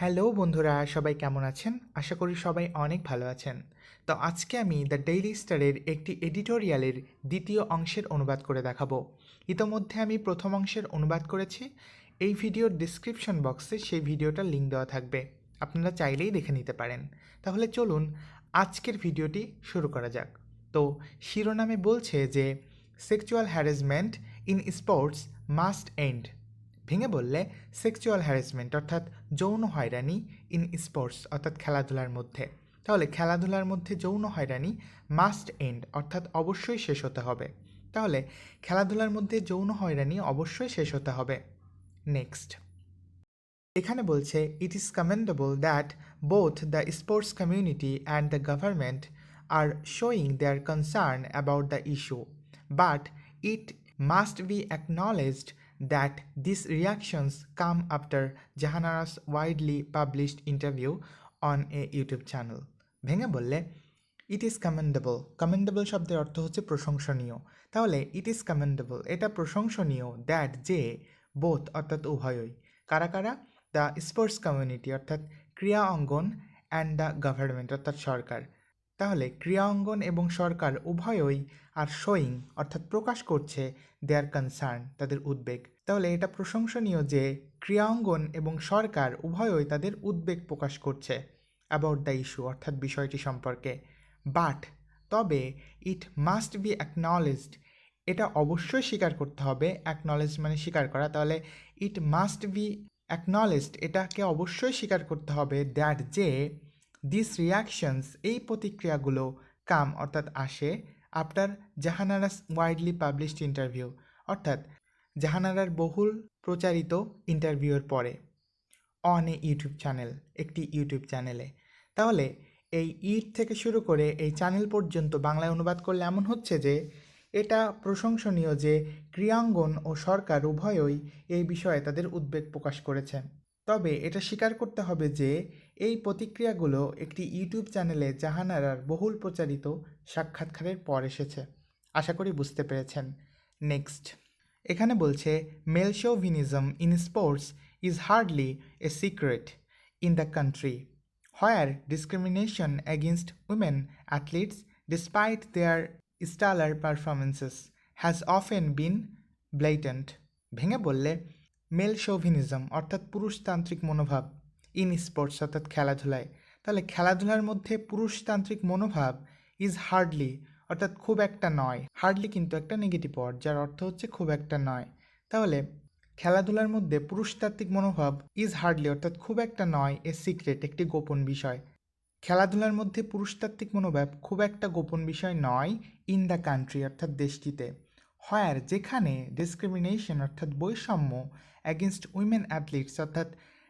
Hello বন্ধুরা, সবাই কেমন আছেন? আশা করি সবাই অনেক ভালো আছেন। তো আজকে আমি দ্য ডেইলি স্টারের একটি এডিটোরিয়ালের দ্বিতীয় অংশের অনুবাদ করে দেখাবো। ইতোমধ্যে আমি প্রথম অংশের অনুবাদ করেছি। এই ভিডিওর ডিসক্রিপশন বক্সে সেই ভিডিওটার লিঙ্ক দেওয়া থাকবে। আপনারা চাইলেই দেখে নিতে পারেন। তাহলে চলুন আজকের ভিডিওটি শুরু করা যাক। তো শিরোনামে বলছে যে sexual harassment in sports must end ভেঙে বললে সেক্সুয়াল হ্যারাসমেন্ট অর্থাৎ যৌন হয়রানি ইন স্পোর্টস অর্থাৎ খেলাধুলার মধ্যে। তাহলে খেলাধুলার মধ্যে যৌন হয়রানি মাস্ট এন্ড অর্থাৎ অবশ্যই শেষ হতে হবে। তাহলে খেলাধুলার মধ্যে যৌন হয়রানি অবশ্যই শেষ হতে হবে। নেক্সট এখানে বলছে it is commendable that both the sports community and the government are showing their concern about the issue but it must be acknowledged that these reactions come after Jahanara's widely published interview on a YouTube channel. ভেঙে বললে ইট is commendable commendable শব্দের অর্থ হচ্ছে প্রশংসনীয়। তাহলে ইট is commendable এটা প্রশংসনীয় that যে বোথ অর্থাৎ উভয়ই। কারা কারা? দ্য স্পোর্টস কমিউনিটি অর্থাৎ ক্রিয়া অঙ্গন অ্যান্ড দ্য গভর্নমেন্ট অর্থাৎ সরকার। তাহলে, ক্রিয়া অঙ্গন এবং সরকার উভয়ই আর শোয়িং অর্থাৎ প্রকাশ করছে দেয়ার কনসার্ন তাদের উদ্বেগ। তাহলে এটা প্রশংসনীয় যে ক্রিয়া অঙ্গন এবং সরকার উভয়ই তাদের উদ্বেগ প্রকাশ করছে অ্যাবাউট দ্য ইস্যু অর্থাৎ বিষয়টি সম্পর্কে। বাট তবে ইট মাস্ট বি অ্যাকনলেজড এটা অবশ্যই স্বীকার করতে হবে অ্যাকনলেজ মানে স্বীকার করা। তাহলে ইট মাস্ট বি অ্যাকনলেজড এটাকে অবশ্যই স্বীকার করতে হবে দ্যাট যে দিস রিয়াকশনস এই প্রতিক্রিয়াগুলো কাম অর্থাৎ আসে after Jahanara's widely published interview অর্থাৎ জাহানারার বহুল প্রচারিত ইন্টারভিউয়ের পরে, অন এ ইউটিউব চ্যানেল, একটি ইউটিউব চ্যানেলে। তাহলে, এই ইট থেকে শুরু করে এই চ্যানেল পর্যন্ত বাংলায় অনুবাদ করলে এমন হচ্ছে যে, এটা প্রশংসনীয় যে ক্রিয়াঙ্গন ও সরকার উভয়ই এই বিষয়ে তাদের উদ্বেগ প্রকাশ করেছে। তবে এটা স্বীকার করতে হবে যে, এই প্রতিক্রিয়াগুলো একটি ইউটিউব চ্যানেলে জাহানারার বহুল প্রচারিত সাক্ষাৎকারের পর এসেছে। আশা করি বুঝতে পেরেছেন। নেক্সট। এখানে বলছে male male chauvinism in sports is hardly a secret in the country where discrimination against women athletes despite their stellar performances has often been blatant ভেঙে বললে মেল শোভিনিজম অর্থাৎ পুরুষতান্ত্রিক মনোভাব ইন স্পোর্টস অর্থাৎ খেলাধুলায়, তাহলে খেলাধুলার মধ্যে পুরুষতান্ত্রিক মনোভাব ইজ হার্ডলি অর্থাৎ খুব একটা নয়। হার্ডলি কিন্তু একটা নেগেটিভ ওয়ার্ড যার অর্থ হচ্ছে খুব একটা নয়। তাহলে খেলাধুলার মধ্যে পুরুষতাত্ত্বিক মনোভাব ইজ হার্ডলি অর্থাৎ খুব একটা নয় এ সিক্রেট একটি গোপন বিষয়। খেলাধুলার মধ্যে পুরুষতাত্ত্বিক মনোভাব খুব একটা গোপন বিষয় নয় ইন দ্য কান্ট্রি অর্থাৎ দেশটিতে। হয়ার যেখানে ডিসক্রিমিনেশন অর্থাৎ বৈষম্য অ্যাগেনস্ট উইমেন অ্যাথলিটস অর্থাৎ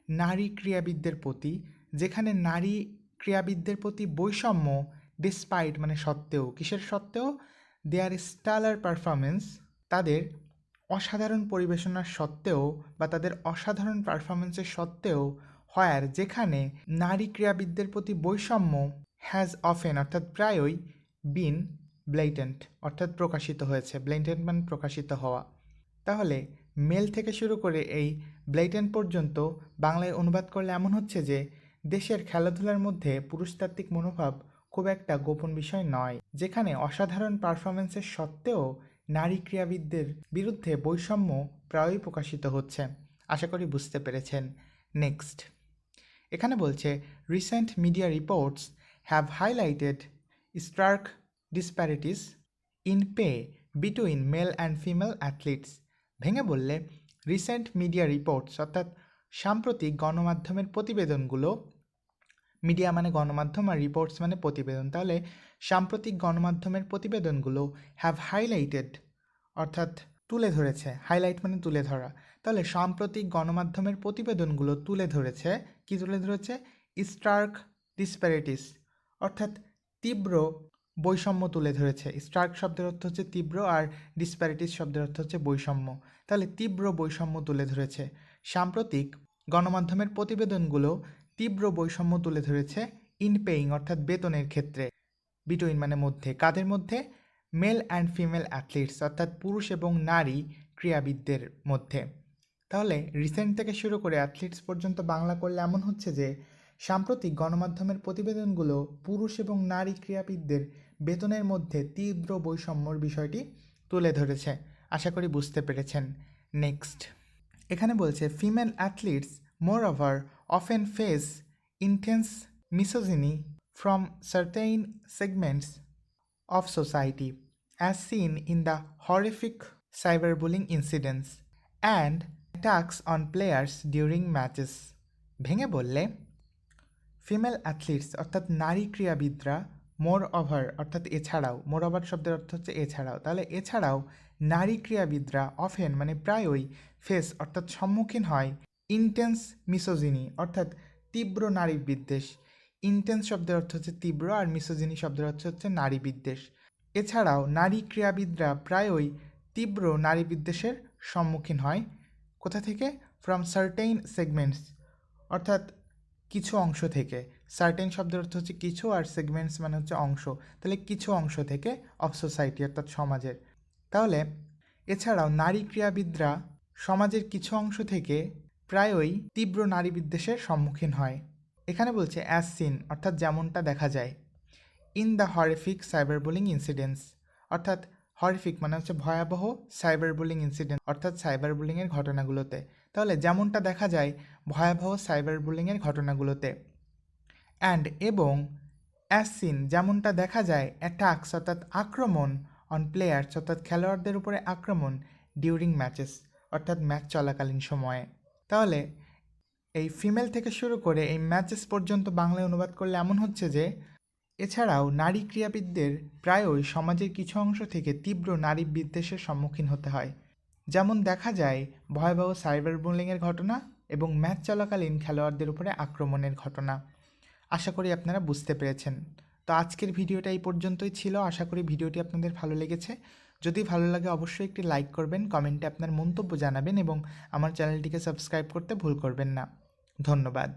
নারী ক্রীড়াবিদদের প্রতি, যেখানে নারী ক্রীড়াবিদদের প্রতি বৈষম্য ডিসপাইট মানে সত্ত্বেও, কিসের সত্ত্বেও? দেয়ার স্টালার পারফরমেন্স তাদের অসাধারণ পরিবেশনার সত্ত্বেও বা তাদের অসাধারণ পারফরমেন্সের সত্ত্বেও হয়ার যেখানে নারী ক্রীড়াবিদদের প্রতি বৈষম্য হ্যাজ অফেন অর্থাৎ প্রায়ই বিন ব্লেটেন্ট অর্থাৎ প্রকাশিত হয়েছে ব্লেটেন্ট মানে প্রকাশিত হওয়া। তাহলে মেল থেকে শুরু করে এই ব্লেটেন্ট পর্যন্ত বাংলায় অনুবাদ করলে এমন হচ্ছে যে, দেশের খেলাধুলার মধ্যে পুরুষতাত্ত্বিক মনোভাব খুব একটা গোপন বিষয় নয়, যেখানে অসাধারণ পারফরমেন্সের সত্ত্বেও নারী ক্রীড়াবিদদের বিরুদ্ধে বৈষম্য প্রায়ই প্রকাশিত হচ্ছে। আশা করি বুঝতে পেরেছেন। নেক্সট। এখানে বলছে recent media reports have highlighted stark disparities in pay between male and female athletes ভেঙে বললে রিসেন্ট মিডিয়া রিপোর্টস অর্থাৎ সাম্প্রতিক গণমাধ্যমের প্রতিবেদনগুলো মিডিয়া মানে গণমাধ্যম আর রিপোর্টস মানে প্রতিবেদন। তাহলে সাম্প্রতিক গণমাধ্যমের প্রতিবেদনগুলো হ্যাভ হাইলাইটেড অর্থাৎ তুলে ধরেছে। হাইলাইট মানে তুলে ধরা। তাহলে সাম্প্রতিক গণমাধ্যমের প্রতিবেদনগুলো তুলে ধরেছে, কি তুলে ধরেছে? স্টার্ক ডিসপ্যারিটিস অর্থাৎ তীব্র বৈষম্য তুলে ধরেছে। স্টার্ক শব্দের অর্থ হচ্ছে তীব্র আর ডিসপ্যারিটিস শব্দের অর্থ হচ্ছে বৈষম্য। তাহলে তীব্র বৈষম্য তুলে ধরেছে। সাম্প্রতিক গণমাধ্যমের প্রতিবেদনগুলো তীব্র বৈষম্য তুলে ধরেছে ইন পেইং, অর্থাৎ বেতনের ক্ষেত্রে। বিটুইন মানে মধ্যে, কাদের মধ্যে? মেল অ্যান্ড ফিমেল অ্যাথলিটস, অর্থাৎ পুরুষ এবং নারী ক্রীড়াবিদদের মধ্যে। তাহলে রিসেন্ট থেকে শুরু করে অ্যাথলিটস পর্যন্ত বাংলা করলে এমন হচ্ছে যে, সাম্প্রতিক গণমাধ্যমের প্রতিবেদনগুলো পুরুষ এবং নারী ক্রীড়াবিদদের বেতনের মধ্যে তীব্র বৈষম্যর বিষয়টি তুলে ধরেছে। আশা করি বুঝতে পেরেছেন। নেক্সট। এখানে বলছে, female athletes, more over often face intense misogyny from certain segments of society, as seen in the horrific cyberbullying incidents and attacks on players during matches. ভেঙে বললে ফিমেল অ্যাথলিটস অর্থাৎ নারী ক্রীড়াবিদরা মোর ওভার অর্থাৎ এছাড়াও মোর ওভার শব্দের অর্থ হচ্ছে এছাড়াও তাহলে এছাড়াও নারী ক্রীড়াবিদরা অফেন মানে প্রায়ই ফেস অর্থাৎ সম্মুখীন হয় ইন্টেন্স মিসোজিনি অর্থাৎ তীব্র নারী বিদ্বেষ। ইন্টেন্স শব্দের অর্থ হচ্ছে তীব্র, আর মিসোজিনি শব্দের অর্থ হচ্ছে নারী বিদ্বেষ। এছাড়াও, নারী ক্রীড়াবিদরা প্রায়ই তীব্র নারী বিদ্বেষের সম্মুখীন হয়। কোথা থেকে? ফ্রম সার্টেইন সেগমেন্টস অর্থাৎ কিছু অংশ থেকে। সার্টেন শব্দের অর্থ হচ্ছে কিছু, আর সেগমেন্টস মানে হচ্ছে অংশ। তাহলে কিছু অংশ থেকে অফ সোসাইটি অর্থাৎ সমাজের। তাহলে, এছাড়াও, নারী ক্রীড়াবিদরা সমাজের কিছু অংশ থেকে প্রায়ই তীব্র নারী বিদ্বেষের সম্মুখীন হয়। এখানে বলছে অ্যাজ সিন অর্থাৎ যেমনটা দেখা যায়। In the horrific cyber bullying incidents অর্থাৎ হরিফিক মানে হচ্ছে ভয়াবহ সাইবার বুলিং ইনসিডেন্ট অর্থাৎ সাইবার বুলিংয়ের ঘটনাগুলোতে। তাহলে যেমনটা দেখা যায়, ভয়াবহ সাইবার বুলিংয়ের ঘটনাগুলোতে। অ্যান্ড এবং অ্যাজ সিন যেমনটা দেখা যায় অ্যাটাকস অর্থাৎ আক্রমণ অন প্লেয়ার্স অর্থাৎ খেলোয়াড়দের উপরে আক্রমণ ডিউরিং ম্যাচেস অর্থাৎ ম্যাচ চলাকালীন সময়ে। তাহলে এই ফিমেল থেকে শুরু করে এই ম্যাচেস পর্যন্ত বাংলায় অনুবাদ করলে এমন হচ্ছে যে, এছাড়াও নারী ক্রীড়াবিদদের প্রায়ই সমাজের কিছু অংশ থেকে তীব্র নারী বিদ্বেষের সম্মুখীন হতে হয়। যেমন দেখা যায় ভয়াবহ সাইবার বুলিংয়ের ঘটনা এবং ম্যাচ চলাকালীন খেলোয়াড়দের উপরে আক্রমণের ঘটনা। আশা করি আপনারা বুঝতে পেরেছেন। তো আজকের ভিডিওটা এই পর্যন্তই ছিল। আশা করি ভিডিওটি আপনাদের ভালো লেগেছে। যদি ভালো লাগে অবশ্যই একটি লাইক করবেন কমেন্টে আপনার মন্তব্য জানাবেন এবং আমার চ্যানেলটিকে সাবস্ক্রাইব করতে ভুল করবেন না। ধন্যবাদ।